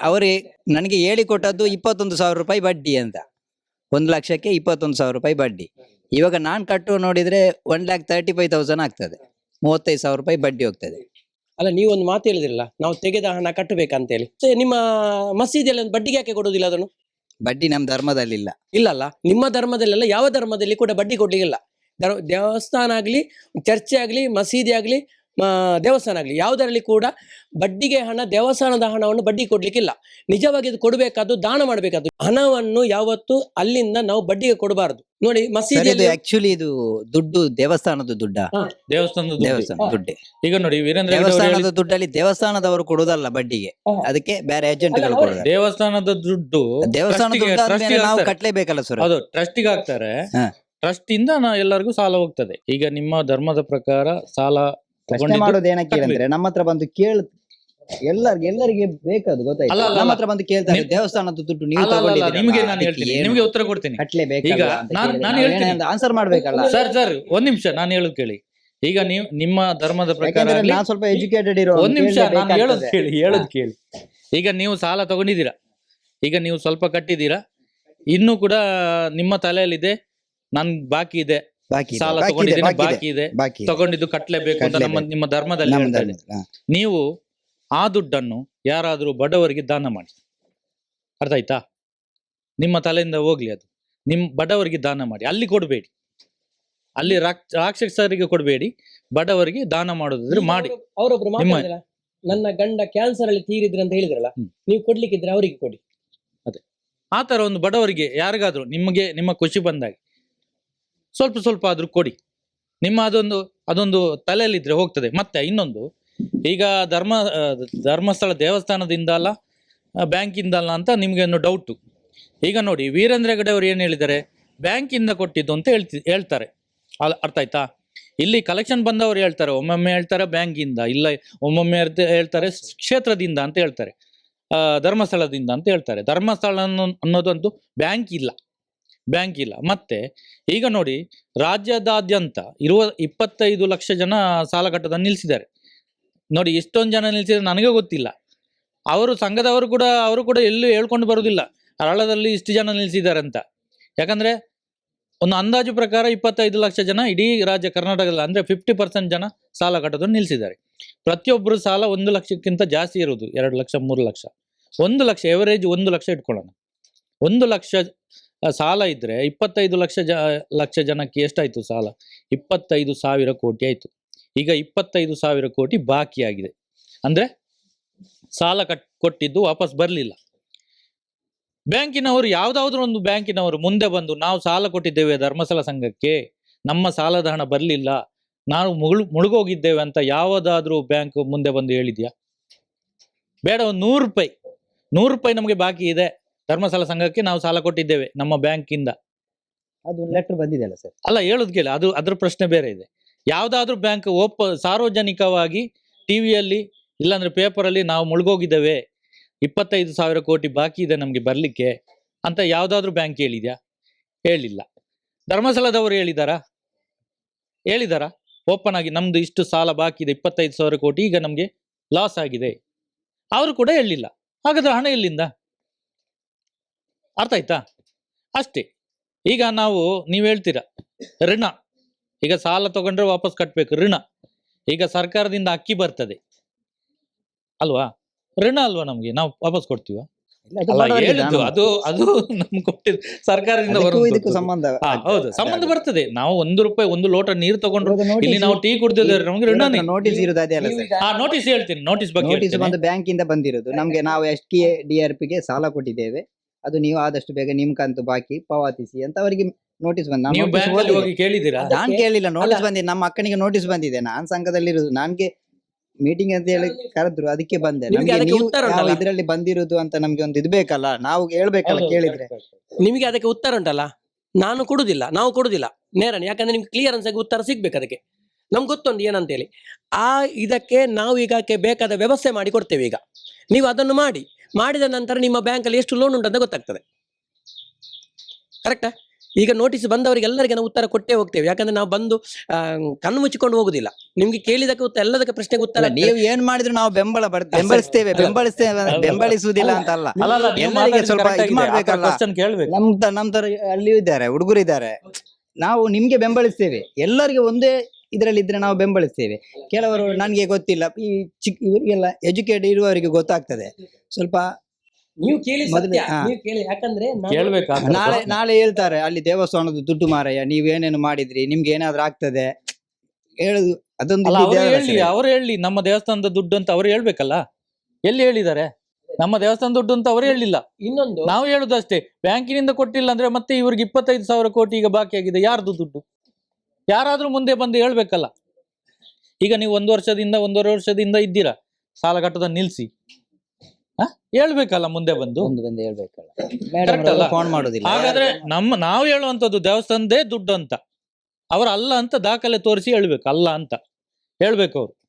ಅವರೇ ನನಗೆ ಹೇಳಿಕೊಟ್ಟದ್ದು ಇಪ್ಪತ್ತೊಂದು ಸಾವಿರ ರೂಪಾಯಿ ಬಡ್ಡಿ ಅಂತ. ಒಂದು ಲಕ್ಷಕ್ಕೆ ಇಪ್ಪತ್ತೊಂದು ಸಾವಿರ ರೂಪಾಯಿ ಬಡ್ಡಿ. ಇವಾಗ ನಾನು ಕಟ್ಟು ನೋಡಿದ್ರೆ one lakh thirty five thousand ಆಗ್ತದೆ. ಮೂವತ್ತೈದು ಸಾವಿರ ರೂಪಾಯಿ ಬಡ್ಡಿ ಹೋಗ್ತದೆ. ಅಲ್ಲ ನೀವೊಂದು ಮಾತು ಹೇಳಿದ್ರಲ್ಲ ನಾವು ತೆಗೆದ ಹಣ ಕಟ್ಟಬೇಕಂತೇಳಿ. ಹೇಳಿ ನಿಮ್ಮ ಮಸೀದಿಯಲ್ಲಿ ಒಂದು ಬಡ್ಡಿಗೆ ಯಾಕೆ ಕೊಡುವುದಿಲ್ಲ ಅದನ್ನು? ಬಡ್ಡಿ ನಮ್ಮ ಧರ್ಮದಲ್ಲಿಲ್ಲ. ಇಲ್ಲಲ್ಲ ನಿಮ್ಮ ಧರ್ಮದಲ್ಲೆಲ್ಲ ಯಾವ ಧರ್ಮದಲ್ಲಿ ಕೂಡ ಬಡ್ಡಿ ಕೊಡ್ಲಿಕ್ಕಿಲ್ಲ. ದೇವಸ್ಥಾನ ಆಗಲಿ ಚರ್ಚೆ ಆಗಲಿ ಮಸೀದಿ ಆಗಲಿ ದೇವಸ್ಥಾನ ಆಗಲಿ ಯಾವುದರಲ್ಲಿ ಕೂಡ ಬಡ್ಡಿಗೆ ಹಣ ದೇವಸ್ಥಾನದ ಹಣವನ್ನು ಬಡ್ಡಿ ಕೊಡಲಿಕ್ಕಿಲ್ಲ. ನಿಜವಾಗಿ ಇದು ಕೊಡಬೇಕಾದ್ದು ದಾನ ಮಾಡಬೇಕಾದ್ದು. ಹಣವನ್ನು ಯಾವತ್ತು ಅಲ್ಲಿಂದ ನಾವು ಬಡ್ಡಿಗೆ ಕೊಡಬಾರದು. ನೋಡಿ ಮಸೀದಿ ಇದು ಆಕ್ಚುಲಿ ಇದು ದುಡ್ಡು ದೇವಸ್ಥಾನದ ದುಡ್ಡ? ದೇವಸ್ಥಾನದ ದುಡ್ಡು. ದೇವಸ್ಥಾನ ದುಡ್ಡೆ. ಈಗ ನೋಡಿ ವೀರೇಂದ್ರ ದೇವಸ್ಥಾನದ ದುಡ್ಡಲ್ಲಿ ದೇವಸ್ಥಾನದವರು ಕೊಡುದಲ್ಲ ಬಡ್ಡಿಗೆ. ಅದಕ್ಕೆ ಬೇರೆ ಏಜೆಂಟ್ಗಳು ಕೊಡ್ತಾರೆ ದೇವಸ್ಥಾನದ ದುಡ್ಡು ದೇವಸ್ಥಾನದ ನಾವು ಕಟ್ಟಲೇಬೇಕಲ್ಲ ಕಟ್ಲೇಬೇಕಲ್ಲ ಸರ್ ಅದು. ಟ್ರಸ್ಟಿಗೆ ಹಾಕ್ತಾರೆ. ಟ್ರಸ್ಟ್ ಇಂದ ನಾ ಎಲ್ಲರಿಗೂ ಸಾಲ ಹೋಗ್ತದೆ. ಈಗ ನಿಮ್ಮ ಧರ್ಮದ ಪ್ರಕಾರ ಸಾಲ ಪ್ರಶ್ನೆ ತಗೊಂಡಿದ್ದು ಮಾಡೋದು ಏನಕ್ಕೆ ಅಂದ್ರೆ ನಮ್ಮ ಹತ್ರ ಬಂದು ಕೇಳ ಎಲ್ಲರಿಗೆ ಎಲ್ಲರಿಗೆ ಬೇಕದು ಗೊತ್ತಾಯ್ತು? ಅಲ್ಲ, ನಮ್ಮ ಹತ್ರ ಬಂದು ಕೇಳ್ತಾರೆ ನಿಮ್- ದೇವಸ್ಥಾನದ ದುಡ್ಡು ನೀವು ಅಲ್ಲ, ಅಲ್ಲ, ಅಲ್ಲ, ತಗೊಂಡಿದ್ದೀರಲ್ಲ, ನಿಮ್ಗೆ ನಾನು ಹೇಳ್ತೀನಿ. ನಿಮ್ಗೆ ಉತ್ತರ ಕೊಡ್ತೀನಿ. ಈಗ ನಾನ್- ಹೇಳ್ತೀನಿ. ಆನ್ಸರ್ ಮಾಡ್ಬೇಕಲ್ಲ? ಸರ್ ಸರ್ ಒಂದ್ ನಿಮಿಷ ನಾನು ಹೇಳೋದು ಕೇಳಿ. ಈಗ ನೀವು ನಿಮ್ಮ ಧರ್ಮದ ಪ್ರಕಾರ ಯಾಕಂದ್ರೆ ಆಗ್ಲಿ- ನಾನ್ ಸ್ವಲ್ಪ ಎಜುಕೇಟೆಡ್ ಇರೋ ಒಂದ್ ನಿಮಿಷ ನಾನು ಹೇಳೋದು ಕೇಳಿ ಹೇಳೋದು ಕೇಳಿ. ಈಗ ನೀವು ಸಾಲ ತಗೊಂಡಿದ್ದೀರಾ? ಈಗ ನೀವು ಸ್ವಲ್ಪ ಕಟ್ಟಿದ್ದೀರಾ? ಇನ್ನೂ ಕೂಡ ನಿಮ್ಮ ತಲೆಯಲ್ಲಿದೆ. ನನ್ ಬಾಕಿ ಇದೆ. ಬಾಕಿ ಇದೆ, ಸಾಲ ಬಾಕಿ ಇದೆ, ತಗೊಂಡಿದ್ದೀನಿ ಬಾಕಿ ಇದೆ, ಬಾಕಿ ಇದೆ. ಬಾಕಿ ಇದೆ. ತಗೊಂಡಿದ್ದು ಕಟ್ಲೇಬೇಕು ಅಂತ ನಮ್ಮ ಕಟ್ಲೇಬೇಕು. ನಿಮ್ಮ ಧರ್ಮದಲ್ಲಿ ನಮ್ಮ ಹೇಳ್ತಾ ಇದೆ. ಧರ್ಮದಲ್ಲಿ, ಹಾ. ನೀವು ಆ ದುಡ್ಡನ್ನು ಯಾರಾದರೂ ಬಡವರಿಗೆ ದಾನ ಮಾಡಿ. ಅರ್ಥ ಆಯ್ತಾ? ನಿಮ್ಮ ತಲೆಯಿಂದ ಹೋಗ್ಲಿ ಅದು. ನಿಮ್ ಬಡವರಿಗೆ ದಾನ ಮಾಡಿ. ಅಲ್ಲಿ ಕೊಡಬೇಡಿ. ಅಲ್ಲಿ ರಾಕ್- ರಾಕ್ಷಸರಿಗೆ ಕೊಡಬೇಡಿ. ಬಡವರಿಗೆ ದಾನ ಮಾಡೋದ್ರೆ ಮಾಡಿ. ಅವರೊಬ್ರು ನಿಮ್ಮ- ನನ್ನ ಗಂಡ ಕ್ಯಾನ್ಸರ್ ಅಲ್ಲಿ ತೀರಿದ್ರೆ ಅಂತ ಹೇಳಿದ್ರಲ್ಲ ಹ್ಮ್. ನೀವು ಕೊಡ್ಲಿಕ್ಕಿದ್ರೆ ಅವರಿಗೆ ಕೊಡಿ. ಆ ತರ ಒಂದು ಬಡವರಿಗೆ ಯಾರಿಗಾದ್ರೂ ನಿಮಗೆ ನಿಮ್ಮ ಖುಷಿ ಬಂದಾಗ ಸ್ವಲ್ಪ ಸ್ವಲ್ಪ ಆದ್ರೂ ಕೊಡಿ. ನಿಮ್ಮ ಅದೊಂದು ಅದೊಂದು ತಲೆಯಲ್ಲಿದ್ದರೆ ಹೋಗ್ತದೆ. ಮತ್ತೆ ಇನ್ನೊಂದು, ಈಗ ಧರ್ಮ, ಧರ್ಮಸ್ಥಳ ದೇವಸ್ಥಾನದಿಂದ ಅಲ್ಲ ಬ್ಯಾಂಕಿಂದ ಅಲ್ಲ ಅಂತ ನಿಮಗೆ ಒಂದು ಡೌಟು ಈಗ ನೋಡಿ, ವೀರೇಂದ್ರ ಹೆಗಡೆ ಅವರು ಏನು ಹೇಳಿದ್ದಾರೆ? ಬ್ಯಾಂಕಿಂದ ಕೊಟ್ಟಿದ್ದು ಅಂತ ಹೇಳ್ತಿ, ಹೇಳ್ತಾರೆ. ಅರ್ಥ ಆಯ್ತಾ? ಇಲ್ಲಿ ಕಲೆಕ್ಷನ್ ಬಂದವರು ಹೇಳ್ತಾರೆ, ಒಮ್ಮೊಮ್ಮೆ ಹೇಳ್ತಾರೆ ಬ್ಯಾಂಕಿಂದ, ಇಲ್ಲ ಒಮ್ಮೊಮ್ಮೆ ಹೇಳ್ತಾರೆ ಕ್ಷೇತ್ರದಿಂದ ಅಂತ ಹೇಳ್ತಾರೆ. ಧರ್ಮಸ್ಥಳದಿಂದ ಅಂತ ಹೇಳ್ತಾರೆ. ಧರ್ಮಸ್ಥಳ ಅನ್ನೋ- ಅನ್ನೋದಂತೂ ಬ್ಯಾಂಕ್ ಇಲ್ಲ. ಬ್ಯಾಂಕ್ ಇಲ್ಲ. ಮತ್ತೆ ಈಗ ನೋಡಿ, ರಾಜ್ಯದಾದ್ಯಂತ ಇರುವ ಇಪ್ಪತ್ತೈದು ಲಕ್ಷ ಜನ ಸಾಲ ಕಟ್ಟೋದನ್ನು ನಿಲ್ಲಿಸಿದ್ದಾರೆ ನೋಡಿ, ಇಷ್ಟೊಂದು ಜನ ನಿಲ್ಲಿಸಿದ್ರೆ ನನಗೆ ಗೊತ್ತಿಲ್ಲ. ಅವರು ಸಂಘದವರು ಕೂಡ, ಅವರು ಕೂಡ ಎಲ್ಲೂ ಹೇಳ್ಕೊಂಡು ಬರೋದಿಲ್ಲ ಹರಳದಲ್ಲಿ ಇಷ್ಟು ಜನ ನಿಲ್ಲಿಸಿದ್ದಾರೆ ಅಂತ. ಯಾಕಂದ್ರೆ, ಒಂದು ಅಂದಾಜು ಪ್ರಕಾರ ಇಪ್ಪತ್ತೈದು ಲಕ್ಷ ಜನ ಇಡೀ ರಾಜ್ಯ ಕರ್ನಾಟಕದಲ್ಲಿ, ಅಂದ್ರೆ ಫಿಫ್ಟಿ ಪರ್ಸೆಂಟ್ ಜನ ಸಾಲ ಕಟ್ಟೋದನ್ನು ನಿಲ್ಲಿಸಿದ್ದಾರೆ ಪ್ರತಿಯೊಬ್ಬರು ಸಾಲ ಒಂದು ಲಕ್ಷಕ್ಕಿಂತ ಜಾಸ್ತಿ ಇರುವುದು ಎರಡು ಲಕ್ಷ, ಮೂರು ಲಕ್ಷ. ಒಂದು ಲಕ್ಷ ಎವರೇಜ್ ಒಂದು ಲಕ್ಷ ಇಟ್ಕೊಳ್ಳೋಣ. ಒಂದು ಲಕ್ಷ ಸಾಲ ಇದ್ರೆ ಇಪ್ಪತ್ತೈದು ಲಕ್ಷ ಜ, ಲಕ್ಷ ಜನಕ್ಕೆ ಎಷ್ಟಾಯ್ತು ಸಾಲ? ಇಪ್ಪತ್ತೈದು ಸಾವಿರ ಕೋಟಿ ಆಯ್ತು. ಈಗ ಇಪ್ಪತ್ತೈದು ಸಾವಿರ ಕೋಟಿ ಬಾಕಿ ಆಗಿದೆ. ಅಂದ್ರೆ ಸಾಲ ಕಟ್, ಕೊಟ್ಟಿದ್ದು ವಾಪಸ್ ಬರಲಿಲ್ಲ. ಬ್ಯಾಂಕಿನವರು ಯಾವುದಾದ್ರೂ ಒಂದು ಬ್ಯಾಂಕಿನವರು ಮುಂದೆ ಬಂದು, ನಾವು ಸಾಲ ಕೊಟ್ಟಿದ್ದೇವೆ ಧರ್ಮಸ್ಥಳ ಸಂಘಕ್ಕೆ, ನಮ್ಮ ಸಾಲದ ಹಣ ಬರಲಿಲ್ಲ, ನಾವು ಮುಳು, ಮುಳುಗೋಗಿದ್ದೇವೆ ಅಂತ ಯಾವುದಾದ್ರೂ ಬ್ಯಾಂಕ್ ಮುಂದೆ ಬಂದು ಹೇಳಿದ್ಯಾ? ಬೇಡ, ಒಂದು ನೂರು ರೂಪಾಯಿ ನೂರು ರೂಪಾಯಿ ನಮಗೆ ಬಾಕಿ ಇದೆ. ಧರ್ಮಸ್ಥಳ ಸಂಘಕ್ಕೆ ನಾವು ಸಾಲ ಕೊಟ್ಟಿದ್ದೇವೆ ನಮ್ಮ ಬ್ಯಾಂಕಿಂದ ಅದು ಲೆಟರ್ ಬಂದಿದೆ ಅಲ್ಲ ಸರ್ ಅಲ್ಲ ಹೇಳುದು ಕೇಳಿ. ಅದು ಅದ್ರ ಪ್ರಶ್ನೆ ಬೇರೆ ಇದೆ. ಯಾವುದಾದ್ರೂ ಬ್ಯಾಂಕ್ ಒಪ್ಪ ಸಾರ್ವಜನಿಕವಾಗಿ ಟಿವಿಯಲ್ಲಿ ಇಲ್ಲಾಂದ್ರೆ ಪೇಪರಲ್ಲಿ ನಾವು ಮುಳುಗೋಗಿದ್ದೇವೆ ಇಪ್ಪತ್ತೈದು ಸಾವಿರ ಕೋಟಿ ಬಾಕಿ ಇದೆ ನಮಗೆ ಬರಲಿಕ್ಕೆ ಅಂತ ಯಾವುದಾದ್ರೂ ಬ್ಯಾಂಕ್ ಹೇಳಿದ್ಯಾ? ಹೇಳಿಲ್ಲ. ಧರ್ಮಸ್ಥಳದವರು ಹೇಳಿದಾರಾ? ಹೇಳಿದಾರಾ? ಓಪನ್ ಆಗಿ ನಮ್ದು ಇಷ್ಟು ಸಾಲ ಬಾಕಿ ಇದೆ ಇಪ್ಪತ್ತೈದು ಸಾವಿರ ಕೋಟಿ ಈಗ ನಮಗೆ ಲಾಸ್ ಆಗಿದೆ. ಅವರು ಕೂಡ ಹೇಳಿಲ್ಲ. ಹಾಗಾದ್ರೆ ಹಣ ಎಲ್ಲಿಂದ? ಅರ್ಥ ಆಯ್ತಾ? ಅಷ್ಟೇ. ಈಗ ನಾವು ನೀವು ಹೇಳ್ತೀರಾ ಋಣ. ಈಗ ಸಾಲ ತಗೊಂಡ್ರೆ ವಾಪಸ್ ಕಟ್ಟಬೇಕು ಋಣ. ಈಗ ಸರ್ಕಾರದಿಂದ ಅಕ್ಕಿ ಬರ್ತದೆ. ಅಲ್ವಾ? ಋಣ ಅಲ್ವಾ ನಮ್ಗೆ? ನಾವು ವಾಪಸ್ ಕೊಡ್ತೀವ? ಅದು ಅದು ನಮ್ಗೆ ಕೊಟ್ಟಿದ್ದು ಸರ್ಕಾರದಿಂದ ಸಂಬಂಧ ಹೌದು ಸಂಬಂಧ ಬರ್ತದೆ. ನಾವು ಒಂದು ರೂಪಾಯಿ ಒಂದು ಲೋಟ ನೀರು ತಗೊಂಡ್ರು ಇಲ್ಲಿ ನಾವು ಟೀ ಕುಡ್ದಿದ್ರೆ ನಮ್ಗೆ ಋಣ ನೋಟಿಸ್ ಇರೋದು ಅದೇ ಅಲ್ಲ ನೋಟಿಸ್ ಹೇಳ್ತೀನಿ ನೋಟಿಸ್ ಬಗ್ಗೆ ನೋಟಿಸ್. ಬಂದು ಬ್ಯಾಂಕ್ ಇಂದ ಬಂದಿರೋದು. ನಮ್ಗೆ ನಾವು ಎಸ್ ಟಿ ಡಿ ಆರ್ ಪಿಗೆ ಸಾಲ ಕೊಟ್ಟಿದ್ದೇವೆ. ಅದು ನೀವು ಆದಷ್ಟು ಬೇಗ ನಿಮ್ ಕಂತು ಬಾಕಿ ಪಾವತಿಸಿ ಅಂತ ಅವರಿಗೆ ನೋಟಿಸ್ ಬಂದ ನೀವು ಹೋಗಿ ಕೇಳಿದ್ದೀರಾ? ನಾನ್ ಕೇಳಿಲ್ಲ ನೋಟಿಸ್. ಬಂದಿದೆ. ನಮ್ಮ ಅಕ್ಕನಿಗೆ ನೋಟಿಸ್ ಬಂದಿದೆ. ನಾನ್ ಸಂಘದಲ್ಲಿ ಇರುದು ನನ್ಗೆ ಮೀಟಿಂಗ್ ಅಂತ ಹೇಳಿ ಕರೆದ್ರು. ಅದಕ್ಕೆ ಬಂದೆ. ನಿಮ್ಗೆ ನಮ್ಗೆ ಅದಕ್ಕೆ ನೀವು ಉತ್ತರ ಯಾವ ಉಂಟಲ್ಲ? ಇದ್ರಲ್ಲಿ ಬಂದಿರುದು ಅಂತ ನಮ್ಗೆ ಒಂದು ಇದು ಬೇಕಲ್ಲ? ನಾವು ಹೇಳ್ಬೇಕಲ್ಲ ಹೌದು, ಕೇಳಿದ್ರೆ. ನಿಮಗೆ ಅದಕ್ಕೆ ಉತ್ತರ ಉಂಟಲ್ಲ? ನಾನು ಕೊಡುದಿಲ್ಲ. ನಾವು ಕೊಡುದಿಲ್ಲ. ನೇರ ಯಾಕಂದ್ರೆ ನಿಮ್ಗೆ ಕ್ಲಿಯರೆನ್ಸ್ ಆಗಿ ಉತ್ತರ ಸಿಗ್ಬೇಕು ಅದಕ್ಕೆ. ನಮ್ಗೆ ಗೊತ್ತೊಂದು ಏನಂತೇಳಿ. ಆ ಇದಕ್ಕೆ ನಾವು ಈಗಕ್ಕೆ ಬೇಕಾದ ವ್ಯವಸ್ಥೆ ಮಾಡಿ ಕೊಡ್ತೇವೆ ಈಗ. ನೀವು ಅದನ್ನು ಮಾಡಿ. ಮಾಡಿದ ನಂತರ ನಿಮ್ಮ ಬ್ಯಾಂಕಲ್ಲಿ ಎಷ್ಟು ಲೋನ್ ಉಂಟು ಅಂತ ಗೊತ್ತಾಗ್ತದೆ. ಕರೆಕ್ಟಾ ಈಗ ನೋಟಿಸ್ ಬಂದವರಿಗೆ ಎಲ್ಲರಿಗೆ ನಾವು ಉತ್ತರ ಕೊಟ್ಟೇ ಹೋಗ್ತೇವೆ. ಯಾಕಂದ್ರೆ ನಾವು ಬಂದು ಕಣ್ಣು ಮುಚ್ಚಿಕೊಂಡು ಹೋಗುದಿಲ್ಲ. ನಿಮ್ಗೆ ಕೇಳಿದಕ್ಕೆ ಉತ್ತರ ಎಲ್ಲದಕ್ಕೆ ಪ್ರಶ್ನೆಗೆ ಉತ್ತರ ನೀವು ಏನ್ ಮಾಡಿದ್ರು ನಾವು ಬೆಂಬಲ ಬೆಂಬಲಿಸ್ತೇವೆ. ಬೆಂಬಲಿಸ್ತೇವೆ. ಬೆಂಬಲಿಸುವುದಿಲ್ಲ ಅಂತ ಅಲ್ಲ ಎಲ್ಲರಿಗೆ ಸ್ವಲ್ಪ ಇದು ಮಾಡ್ಬೇಕಲ್ಲ. ಕೇಳ್ಬೇಕು ನಮ್ ತ- ನಮ್ ತರ ಅಲ್ಲಿ ಇದ್ದಾರೆ ಹುಡುಗರು ಇದ್ದಾರೆ. ನಾವು ನಿಮ್ಗೆ ಬೆಂಬಲಿಸ್ತೇವೆ. ಎಲ್ಲರಿಗೆ ಒಂದೇ ಇದರಲ್ಲಿ ಇದ್ರೆ ನಾವು ಬೆಂಬಲಿಸ್ತೇವೆ. ಕೆಲವರು ನನಗೆ ಗೊತ್ತಿಲ್ಲ ಈ ಚಿಕ್ಕ ಇವರಿಗೆಲ್ಲ ಎಜುಕೇಟ್ ಇರುವವರಿಗೆ ಗೊತ್ತಾಗ್ತದೆ. ಸ್ವಲ್ಪ ನೀವು ಕೇಳಿ ಮೊದಲು- ಸತ್ಯ ಹಾ. ನೀವು ಕೇಳಿ ಯಾಕಂದ್ರೆ ಕೇಳ್ಬೇಕಾ? ನಾಳೆ ನಾಳೆ ಹೇಳ್ತಾರೆ ಅಲ್ಲಿ ದೇವಸ್ಥಾನದ ದುಡ್ಡು ಮಾರಯ್ಯ ಏನೇನು ಮಾಡಿದ್ರಿ ನಿಮ್ಗೆ ಏನಾದ್ರೂ ಆಗ್ತದೆ? ಹೇಳುದು ಅದೊಂದು ಅಲ್ಲ ಅವ್ರು ದೇವರ ಹೇಳಿ. ಹೆಸರು. ಅವ್ರು ಹೇಳಿ ನಮ್ಮ ದೇವಸ್ಥಾನದ ದುಡ್ಡು ಅಂತ ಅವ್ರು ಹೇಳ್ಬೇಕಲ್ಲ? ಎಲ್ಲಿ ಹೇಳಿದ್ದಾರೆ? ನಮ್ಮ ದೇವಸ್ಥಾನ ದುಡ್ಡು ಅಂತ ಅವ್ರು ಹೇಳಿಲ್ಲ. ಇನ್ನೊಂದು. ನಾವು ಹೇಳುದಷ್ಟೇ ಬ್ಯಾಂಕಿನಿಂದ ಕೊಟ್ಟಿಲ್ಲ ಅಂದ್ರೆ ಮತ್ತೆ ಇವ್ರಿಗೆ ಇಪ್ಪತ್ತೈದು ಸಾವಿರ ಕೋಟಿ ಈಗ ಬಾಕಿ ಆಗಿದೆ ಯಾರ್ದು ದುಡ್ಡು? ಯಾರಾದ್ರೂ ಮುಂದೆ ಬಂದು ಹೇಳ್ಬೇಕಲ್ಲ. ಈಗ ನೀವು ಒಂದು ವರ್ಷದಿಂದ ಒಂದೂವರೆ ವರ್ಷದಿಂದ ಇದ್ದೀರಾ? ಸಾಲ ಕಟ್ಟದ ನಿಲ್ಸಿ? ಹೇಳ್ಬೇಕಲ್ಲ ಮುಂದೆ ಬಂದು. ಬಂದು ಹೇಳ್ಬೇಕಲ್ಲ. ಫೋನ್ ಮಾಡುದಿಲ್ಲ. ಹಾಗಾದ್ರೆ ನಮ್ಮ ನಾವು ಹೇಳುವಂತದ್ದು ದೇವಸ್ಥಾನದೇ ದುಡ್ಡು ಅಂತ. ಅವ್ರ ಅಲ್ಲ ಅಂತ ದಾಖಲೆ ತೋರಿಸಿ ಹೇಳ್ಬೇಕು ಅಲ್ಲ ಅಂತ. ಹೇಳ್ಬೇಕು ಅವ್ರು.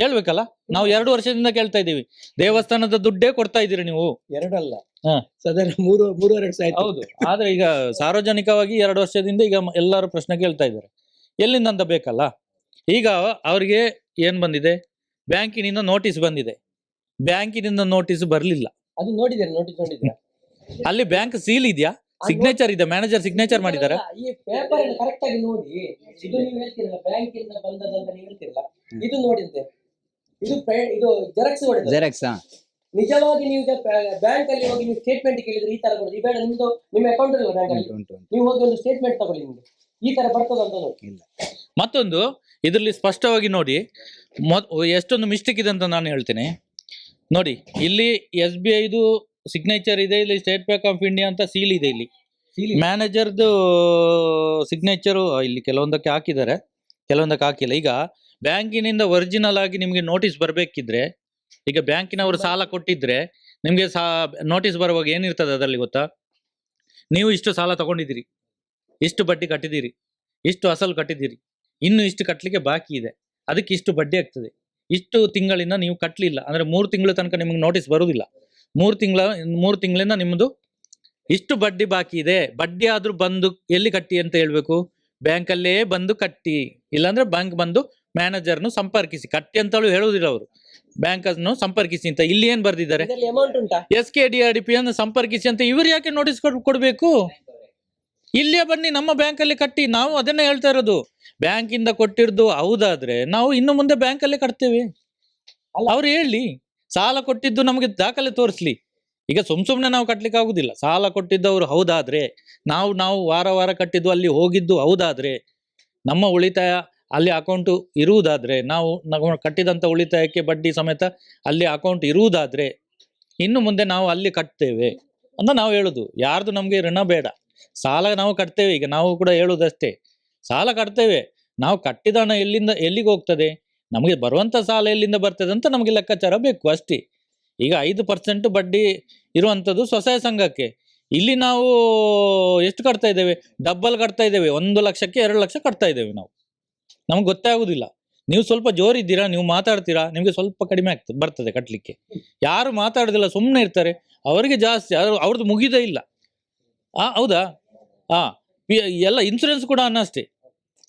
ಹೇಳ್ಬೇಕಲ್ಲ? ನಾವು ಎರಡು ವರ್ಷದಿಂದ ಕೇಳ್ತಾ ಇದ್ದೀವಿ. ದೇವಸ್ಥಾನದ ದುಡ್ಡೇ ಕೊಡ್ತಾ ಇದ್ದೀರಿ ನೀವು. ಎರಡಲ್ಲ. ಹಾ. ಸಾಧಾರಣ ಮೂರು ಮೂರುವರೆ ವರ್ಷ ಆಯ್ತು. ಹೌದು. ಆದ್ರೆ ಈಗ ಸಾರ್ವಜನಿಕವಾಗಿ ಎರಡು ವರ್ಷದಿಂದ ಈಗ ಮ- ಎಲ್ಲರೂ ಪ್ರಶ್ನೆ ಕೇಳ್ತಾ ಇದ್ದಾರೆ. ಎಲ್ಲಿಂದ ಅಂತ ಬೇಕಲ್ಲ? ಈಗ ಅವರಿಗೆ ಏನ್ ಬಂದಿದೆ? ಬ್ಯಾಂಕಿನಿಂದ ನೋಟಿಸ್ ಬಂದಿದೆ. ಬ್ಯಾಂಕಿನಿಂದ ನೋಟಿಸ್ ಬರ್ಲಿಲ್ಲ. ಅದು ನೋಡಿದ್ರೆ ನೋಟಿಸ್ ನೋಡಿದ್ರೆ ಅಲ್ಲಿ ಬ್ಯಾಂಕ್ ಸೀಲ್ ಇದೆಯಾ? ಸಿಗ್ನೇಚರ್ ಇದೆ ಮ್ಯಾನೇಜರ್ ಸಿಗ್ನೇಚರ್ ಮಾಡಿದ್ದಾರೆ. ಈ ಪೇಪರ್ ಕರೆಕ್ಟ್ ಆಗಿ ನೋಡಿ. ಇದು ನೀವು ಹೇಳ್ತಿರಲ್ಲ ಬ್ಯಾಂಕ್ ಇಂದ ಬಂದದಂತ ನೀವು ಹೇಳ್ತಿರಲ್ಲ ಇದು ನೋಡಿದ್ದೆ. ಇದು ಇದು ಜೆರಾಕ್ಸ್ ಹೊಡೆದ. ಜೆರಾಕ್ಸ್ ನಿಜವಾಗಿ ನೀವು ಬ್ಯಾಂಕ್ ಅಲ್ಲಿ ಹೋಗಿ ನೀವು ಸ್ಟೇಟ್ಮೆಂಟ್ ಕೇಳಿದ್ರೆ ಈ ತರ ಬರುತ್ತೆ ಈ ಬೇಡ ನಿಮ್ದು ನಿಮ್ಮ ಅಕೌಂಟ್ ಇಲ್ಲ ಬ್ಯಾಂಕ್ ಅಲ್ಲಿ ನೀವು ಹೋಗಿ ಒಂದು ಸ್ಟೇಟ್ಮೆಂಟ್ ತಗೊಳ್ಳಿ ನಿಮ್ಗೆ. ಈ ತರ ಬರ್ತದ ಅಂತ ನೋಡಿ. ಮತ್ತೊಂದು ಇದರಲ್ಲಿ ಸ್ಪಷ್ಟವಾಗಿ ನೋಡಿ ಮೊದ್ ಎಷ್ಟೊಂದು ಮಿಸ್ಟೇಕ್ ಇದೆ ಅಂತ ನಾನು ಹೇಳ್ತೇನೆ. ನೋಡಿ ಇಲ್ಲಿ ಎಸ್ ಬಿ ಐದು ಸಿಗ್ನೇಚರ್ ಇದೆ ಇಲ್ಲಿ ಸ್ಟೇಟ್ ಬ್ಯಾಂಕ್ ಆಫ್ ಇಂಡಿಯಾ ಅಂತ ಸೀಲ್ ಇದೆ ಇಲ್ಲಿ. ಮ್ಯಾನೇಜರ್ದು ಸಿಗ್ನೇಚರು ಇಲ್ಲಿ ಕೆಲವೊಂದಕ್ಕೆ ಹಾಕಿದ್ದಾರೆ. ಕೆಲವೊಂದಕ್ಕೆ ಹಾಕಿಲ್ಲ. ಈಗ ಬ್ಯಾಂಕಿನಿಂದ ಒರಿಜಿನಲ್ ಆಗಿ ನಿಮಗೆ ನೋಟಿಸ್ ಬರಬೇಕಿದ್ರೆ, ಈಗ ಬ್ಯಾಂಕಿನವರು ಸಾಲ ಕೊಟ್ಟಿದ್ರೆ ನಿಮಗೆ ಸಾ ನೋಟಿಸ್ ಬರುವಾಗ ಏನಿರ್ತದೆ ಅದರಲ್ಲಿ ಗೊತ್ತಾ? ನೀವು ಇಷ್ಟು ಸಾಲ ತಗೊಂಡಿದ್ದೀರಿ, ಇಷ್ಟು ಬಡ್ಡಿ ಕಟ್ಟಿದ್ದೀರಿ, ಇಷ್ಟು ಅಸಲು ಕಟ್ಟಿದ್ದೀರಿ, ಇನ್ನು ಇಷ್ಟು ಕಟ್ಟಲಿಕ್ಕೆ ಬಾಕಿ ಇದೆ, ಅದಕ್ಕೆ ಇಷ್ಟು ಬಡ್ಡಿ ಆಗ್ತದೆ. ಇಷ್ಟು ತಿಂಗಳಿಂದ ನೀವು ಕಟ್ಟಲಿಲ್ಲ ಅಂದರೆ ಮೂರು ತಿಂಗಳ ತನಕ ನಿಮಗೆ ನೋಟಿಸ್ ಬರುವುದಿಲ್ಲ. ಮೂರು ತಿಂಗಳ, ಮೂರು ತಿಂಗಳಿಂದ ನಿಮ್ಮದು ಇಷ್ಟು ಬಡ್ಡಿ ಬಾಕಿ ಇದೆ, ಬಡ್ಡಿ ಆದರೂ ಬಂದು ಎಲ್ಲಿ ಕಟ್ಟಿ ಅಂತ ಹೇಳಬೇಕು? ಬ್ಯಾಂಕಲ್ಲೇ ಬಂದು ಕಟ್ಟಿ, ಇಲ್ಲಾಂದ್ರೆ ಬ್ಯಾಂಕ್ ಬಂದು ಮ್ಯಾನೇಜರ್ನು ಸಂಪರ್ಕಿಸಿ. ಕಟ್ಟಿ ಅಂತಲೂ ಹೇಳುವುದಿಲ್ಲ ಅವರು. ಬ್ಯಾಂಕ್ ಅನ್ನು ಸಂಪರ್ಕಿಸಿ ಅಂತ. ಇಲ್ಲಿ ಏನ್ ಬರ್ದಿದ್ದಾರೆ? S K D R D P ಅನ್ನು ಸಂಪರ್ಕಿಸಿ ಅಂತ ಇವರು ಯಾಕೆ ನೋಟಿಸ್ ಕೊಡಬೇಕು? ಇಲ್ಲೇ ಬನ್ನಿ ನಮ್ಮ ಬ್ಯಾಂಕಲ್ಲಿ ಕಟ್ಟಿ. ನಾವು ಅದನ್ನೇ ಹೇಳ್ತಾ ಇರೋದು. ಬ್ಯಾಂಕಿಂದ ಕೊಟ್ಟಿರೋದು ಹೌದಾದ್ರೆ ನಾವು ಇನ್ನು ಮುಂದೆ ಬ್ಯಾಂಕಲ್ಲೇ ಕಟ್ತೇವೆ. ಅವ್ರು ಹೇಳಿ ಸಾಲ ಕೊಟ್ಟಿದ್ದು ನಮಗೆ ದಾಖಲೆ ತೋರಿಸ್ಲಿ. ಈಗ ಸುಮ್ ಸುಮ್ನೆ ನಾವು ಕಟ್ಲಿಕ್ಕೆ ಆಗುದಿಲ್ಲ. ಸಾಲ ಕೊಟ್ಟಿದ್ದವರು ಹೌದಾದ್ರೆ ನಾವು ನಾವು ವಾರ ವಾರ ಕಟ್ಟಿದ್ದು ಅಲ್ಲಿ ಹೋಗಿದ್ದು ಹೌದಾದ್ರೆ ನಮ್ಮ ಉಳಿತಾಯ ಅಲ್ಲಿ ಅಕೌಂಟ್ ಇರುವುದಾದರೆ ನಾವು ನಾವು ಕಟ್ಟಿದಂತ ಉಳಿತಾಯಕ್ಕೆ ಬಡ್ಡಿ ಸಮೇತ ಅಲ್ಲಿ ಅಕೌಂಟ್ ಇರುವುದಾದರೆ ಇನ್ನು ಮುಂದೆ ನಾವು ಅಲ್ಲಿ ಕಟ್ತೇವೆ ಅಂತ ನಾವು ಹೇಳೋದು. ಯಾರ್ದು ನಮಗೆ ಋಣ ಬೇಡ. ಸಾಲ ನಾವು ಕಟ್ತೇವೆ. ಈಗ ನಾವು ಕೂಡ ಹೇಳುವುದಷ್ಟೇ. ಸಾಲ ಕಟ್ತೇವೆ. ನಾವು ಕಟ್ಟಿದ ಹಣ ಎಲ್ಲಿಂದ, ಎಲ್ಲಿಗೆ ಹೋಗ್ತದೆ? ನಮಗೆ ಬರುವಂಥ ಸಾಲ ಎಲ್ಲಿಂದ ಬರ್ತದೆ ಅಂತ ನಮಗೆ ಲೆಕ್ಕಾಚಾರ ಬೇಕು ಅಷ್ಟೇ. ಈಗ ಐದು ಪರ್ಸೆಂಟ್ ಬಡ್ಡಿ ಇರುವಂಥದ್ದು ಸ್ವಸಹಾಯ ಸಂಘಕ್ಕೆ. ಇಲ್ಲಿ ನಾವು ಎಷ್ಟು ಕಟ್ತಾ ಇದ್ದೇವೆ? ಡಬ್ಬಲ್ ಕಟ್ತಾ ಇದ್ದೇವೆ. ಒಂದು ಲಕ್ಷಕ್ಕೆ ಎರಡು ಲಕ್ಷ ಕಟ್ತಾ ಇದ್ದೇವೆ ನಾವು. ನಮ್ಗೆ ಗೊತ್ತೇ ಆಗುದಿಲ್ಲ. ನೀವು ಸ್ವಲ್ಪ ಜೋರಿದ್ದೀರಾ, ನೀವು ಮಾತಾಡ್ತೀರಾ, ನಿಮಗೆ ಸ್ವಲ್ಪ ಕಡಿಮೆ ಆಗ್ತದೆ ಬರ್ತದೆ ಕಟ್ಟಲಿಕ್ಕೆ ಯಾರು ಮಾತಾಡೋದಿಲ್ಲ ಸುಮ್ಮನೆ ಇರ್ತಾರೆ. ಅವರಿಗೆ ಜಾಸ್ತಿ, ಅವ್ರು- ಅವ್ರದ್ದು ಮುಗಿದೇ ಇಲ್ಲ. ಆ, ಹೌದಾ? ಆ ಎಲ್ಲ ಇನ್ಸೂರೆನ್ಸ್ ಕೂಡ ಅನ್ನಷ್ಟೇ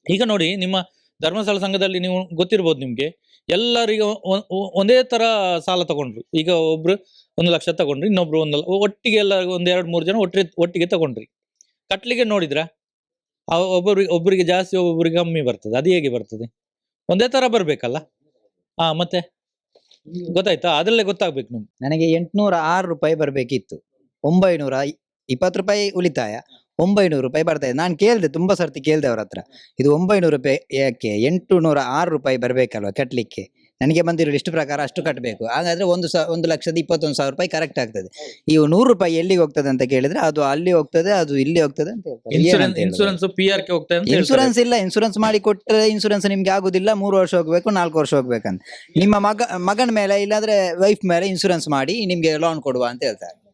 ಈಗ ನೋಡಿ, ನಿಮ್ಮ ಧರ್ಮಸ್ಥಳ ಸಂಘದಲ್ಲಿ ನೀವು ಗೊತ್ತಿರ್ಬೋದು ನಿಮಗೆ. ಎಲ್ಲರಿಗೂ ಒಂದೇ ತರ ಸಾಲ ತಗೊಂಡ್ರು. ಈಗ ಒಬ್ರು ಒಂದು ಲಕ್ಷ ತಗೊಂಡ್ರಿ, ಇನ್ನೊಬ್ರು ಒಂದು ಒಟ್ಟಿಗೆ ಎಲ್ಲ ಒಂದ್ ಎರಡು ಮೂರು ಜನ ಒಟ್ಟಿಗೆ ಒಟ್ಟಿಗೆ ತಗೊಂಡ್ರಿ. ಕಟ್ಲಿಕ್ಕೆ ನೋಡಿದ್ರ? ಒಬ್ಬರಿಗೆ ಒಬ್ಬರಿಗೆ ಜಾಸ್ತಿ ಒಬ್ಬೊಬ್ಬರಿಗೆ ಕಮ್ಮಿ ಬರ್ತದೆ. ಅದು ಹೇಗೆ ಬರ್ತದೆ? ಒಂದೇ ತರ ಬರ್ಬೇಕಲ್ಲ? ಹಾ ಮತ್ತೆ? ಗೊತ್ತಾಯ್ತಾ? ಅದ್ರಲ್ಲೇ ಗೊತ್ತಾಗ್ಬೇಕು ನಿಮ್ಗೆ. ನನಗೆ ಎಂಟ್ನೂರ ಆರು ರೂಪಾಯಿ ಬರಬೇಕಿತ್ತು. ಒಂಬೈನೂರ ಇಪ್ಪತ್ತು ರೂಪಾಯಿ ಉಳಿತಾಯ. ಒಂಬೈನೂರು ರೂಪಾಯಿ ಬರ್ತಾ ಇದೆ. ನಾನು ಕೇಳಿದೆ, ತುಂಬಾ ಸರ್ತಿ ಕೇಳಿದೆ ಅವ್ರ ಹತ್ರ. ಇದು ಒಂಬೈನೂರು ರೂಪಾಯಿ ಯಾಕೆ? ಎಂಟು ನೂರ ಆರು ರೂಪಾಯಿ ಬರಬೇಕಲ್ವ ಕಟ್ಟಲಿಕ್ಕೆ ನನಗೆ ಬಂದಿರೋ ಲಿಸ್ಟ್ ಪ್ರಕಾರ ಅಷ್ಟು ಕಟ್ಟಬೇಕು ಹಾಗಾದ್ರೆ ಒಂದು ಸಾ ಒಂದು ಲಕ್ಷದ ಇಪ್ಪತ್ತೊಂದು ಸಾವಿರ ರೂಪಾಯಿ ಕರೆಕ್ಟ್ ಆಗ್ತದೆ. ಇವು ನೂರು ರೂಪಾಯಿ ಎಲ್ಲಿಗೆ ಹೋಗ್ತದೆ ಅಂತ ಕೇಳಿದ್ರೆ ಅದು ಅಲ್ಲಿ ಹೋಗ್ತದೆ ಅದು ಇಲ್ಲಿ ಹೋಗ್ತದೆ ಅಂತ ಹೇಳ್ತಾರೆ. ಇನ್ಸೂರೆನ್ಸ್? ಪಿ ಆರ್ ಹೋಗ್ತದೆ. ಇನ್ಸೂರೆನ್ಸ್ ಇಲ್ಲ ಇನ್ಸೂರೆನ್ಸ್ ಮಾಡಿ ಕೊಟ್ಟರೆ ಇನ್ಸೂರೆನ್ಸ್ ನಿಮ್ಗೆ ಆಗುದಿಲ್ಲ ಮೂರು ವರ್ಷ ಹೋಗ್ಬೇಕು ನಾಲ್ಕು ವರ್ಷ ಹೋಗ್ಬೇಕಂತ. ನಿಮ್ಮ ಮಗ ಮಗನ ಮೇಲೆ ಇಲ್ಲಾಂದ್ರೆ ವೈಫ್ ಮೇಲೆ ಇನ್ಸೂರೆನ್ಸ್ ಮಾಡಿ ನಿಮ್ಗೆ ಲೋನ್ ಕೊಡುವ ಅಂತ ಹೇಳ್ತಾರೆ.